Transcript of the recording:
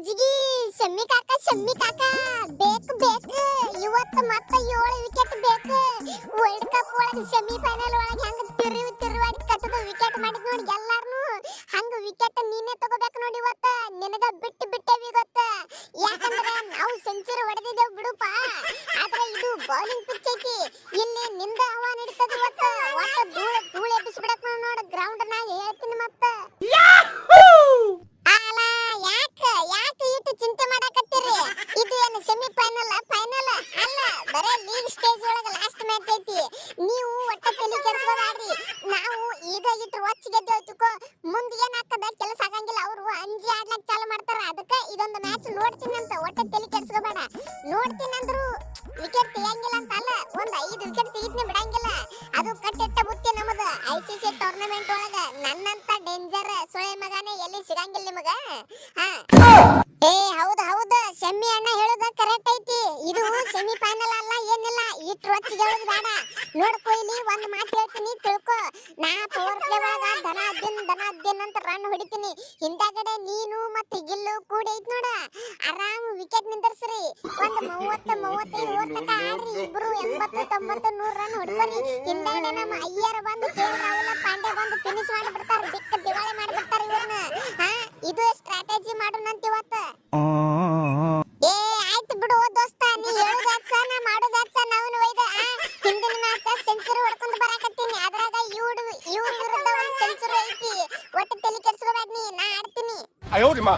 ಮಜ್ಗಿ ಶಮ್ಮಿ ಕಾಕ ಶಮ್ಮಿ ಕಾಕ, ಬೇಕು ಬೇಕು. ಇವತ್ತು ಮತ್ತೆ ಏಳು ವಿಕೆಟ್ ಬೇಕು. ವರ್ಲ್ಡ್ ಕಪ್ ಒಳಗೆ ಸೆಮಿ ಫೈನಲ್ ಒಳಗೆ ಹೆಂಗ ತಿರುವಿ, ತಿರುವಾಡಿ ಕಟ್ಟದು ವಿಕೆಟ್ ಮಾಡಿದ್ ನೋಡಿ ಎಲ್ಲಾರ್ನು. ಹಂಗ ವಿಕೆಟ್ ನೀನೇ ತಗೋಬೇಕು ನೋಡಿ ಇವತ್ತ. ನಿನಗ ಬಿಟ್ಟು ಬಿಟ್ಟೇವಿ ಗೊತ್ತ. ಯಾಕಂದ್ರೆ ನಾವು ಸೆಂಚುರಿ ಹೊಡೆದಿದ್ದೇವೆ ಬಿಡುಪ. ಆದ್ರೆ ಇದು ಬೌಲಿಂಗ್ ಪಿಚ್ ಐತಿ. ಇಲ್ಲಿ ನಿಂದ ಹವಾ ನಡೀತದ ಇವತ್ತ. ಒಟ್ಟ ಧೂಳ ಧೂಳ ಎಬ್ಬಿಸ್ಬಿಡಕ್ ನೋಡ ಗ್ರೌಂಡ್ ನಾಗ ಹೇಳ್ತೀನಿ ಮತ್ತ. ಬರೇ ಲೀಗ್ ಸ್ಟೇಜ್ ಒಳಗ ಲಾಸ್ಟ್ ಮ್ಯಾಚ್ ಐತಿ. ನೀವು ಒಟ್ಟ ತಲೆ ಕೆಡಿಸ್ಕೋಬೇಡ್ರಿ ನಾವು ಈಗ ಇಟ್ರು ಒಚ್ಚ ಗೆದ್ದೋಯ್ತುಕೋ ಮುಂದೆ ಏನಾಗ್ತದ ಕೆಲಸ ಆಗಂಗಿಲ್ಲ. ಅವರು ಅಂಜಿ ಆಡ್ಲಕ್ ಚಾಲು ಮಾಡ್ತಾರ. ಅದಕ್ಕೆ ಇದೊಂದು ಮ್ಯಾಚ್ ನೋಡ್ತೀನಿ ಅಂತ. ಒಟ್ಟ ತಲೆ ಕೆಡಿಸ್ಕೋಬೇಡ. ನೋಡ್ತೀನಿ ಅಂದ್ರು ವಿಕೆಟ್ ತೆಗಿಯಂಗಿಲ್ಲ ಅಂತ ಅಲ್ಲ. ಒಂದ್ ಐದು ವಿಕೆಟ್ ತೆಗಿತೀನಿ ಬಿಡಂಗಿಲ್ಲ. ಅದು ಕಟ್ಟಿಟ್ಟ ಬುತ್ತಿ ನಮ್ಮದು ಐ ಸಿ ಸಿ ಟೂರ್ನಮೆಂಟ್ ಒಳಗ ನನ್ನಂತ ಡೇಂಜರ್ ಸೊಳೆ ಮಗನೇ ಎಲ್ಲಿ ಸಿಗಂಗಿಲ್ಲ ನಿಮಗ? ಹಾ. ಏ, ಹೌದು ಹೌದು. ಶಮ್ಮಿ ಅಣ್ಣ ಇದು ಸೆಮಿ ಫೈನಲ್ ಅಲ್ಲ, ಏನಿಲ್ಲ, ಈ ಟ್ರೋಚ್ ಹೇಳೋದು ಬೇಡ. ನೋಡ್ಕೊ ಇಲ್ಲಿ ಒಂದ್ ಮಾತು ಹೇಳ್ತೀನಿ, ತಿಳ್ಕೊ. ನಾ ಪವರ್ ದನ ದಿನ್ ದನ ದಿನ್ ಅಂತ ರನ್ ಹೊಡಿತೀನಿ. ಹಿಂದಾಗಡೆ ನೀನು ಮತ್ತೆ ಗಿಲ್ಲು ಕೂಡ ಐತ್ ನೋಡ. ಆರಾಮ್ ವಿಕೆಟ್ ನಿಂದರ್ಸ್ರಿ. ಒಂದ್ ಮೂವತ್ತ, ಮೂವತ್ತೈದು ಓವರ್ ತನಕ ಆಡ್ರಿ. ಇಬ್ರು ಎಂಬತ್ತು, ತೊಂಬತ್ತು, ನೂರ್ ರನ್ ಹೊಡ್ಕೊರಿ. ಹಿಂದಾಗಡೆ ನಮ್ಮ ಅಯ್ಯರ್ ಬಂದು ಕೆ ಪಾಂಡೆ ಬಂದು ಫಿನಿಶ್ ಮಾಡಿ ಬಿಕ್ಕ ದಿವಾಳಿ ಮಾಡಿ ಬಿಡ್ತಾರ ಇವ್ರನ್ನ. ಹಾ, ಇದು ಸ್ಟ್ರಾಟಜಿ ಮಾಡೋಣಂತ ಇವತ್ತ. 哎呦我的妈！